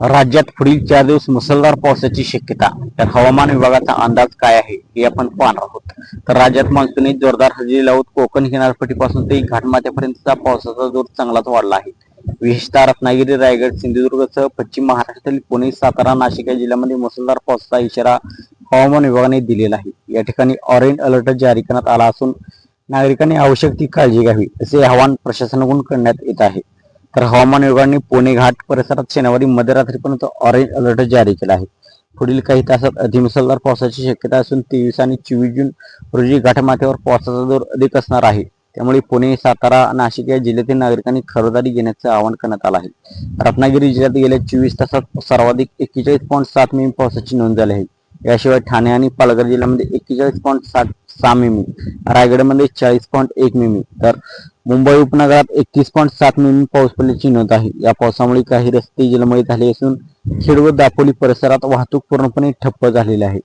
राज्यात पुढील चार दिवस मुसळधार पावसाची शक्यता. तर हवामान विभागाचा अंदाज काय आहे हे आपण पाहणार आहोत. तर राज्यात मान्सूनने जोरदार हजेरी लावत कोकण किनारपट्टीपासून ते घाटमाथ्यापर्यंतचा पावसाचा जोर चांगलाच वाढला आहे. विशेषतः रत्नागिरी रायगड सिंधुदुर्गसह पश्चिम महाराष्ट्रातील पुणे सातारा नाशिक या जिल्ह्यामध्ये मुसळधार पावसाचा इशारा हवामान विभागाने दिलेला आहे. या ठिकाणी ऑरेंज अलर्ट जारी करण्यात आला असून नागरिकांनी आवश्यक ती काळजी घ्यावी असे आवाहन प्रशासनाकडून करण्यात येत आहे. तर हवामान विभागाने पुणे घाट परिसरात शनिवारी मध्यरात्रीपर्यंत ऑरेंज अलर्ट जारी केला आहे. पुढील काही तासात अतिमुसळधार पावसाची शक्यता असून तेवीस आणि चोवीस जून रोजी घाटमाथ्यावर पावसाचा जोर अधिक असणार आहे. त्यामुळे पुणे सातारा नाशिक या जिल्ह्यातील नागरिकांनी खबरदारी घेण्याचं आवाहन करण्यात आलं आहे. रत्नागिरी जिल्ह्यात गेल्या चोवीस तासात सर्वाधिक एक्केचाळीस पॉईंट सात मिमी पावसाची नोंद झाली आहे. याशिवाय ठाणे आणि पालघर जिल्ह्यामध्ये एक्केचाळीस पॉईंट सात सहा मिमी रायगडमध्ये चाळीस पॉईंट एक मिमी तर मुंबई उपनगरात एकतीस पॉईंट सात मिमी पाऊस पडल्याची नोंद आहे या पावसामुळे काही रस्ते जलमय झाले असून खेड व दापोली परिसरात वाहतूक पूर्णपणे ठप्प झालेली आहे.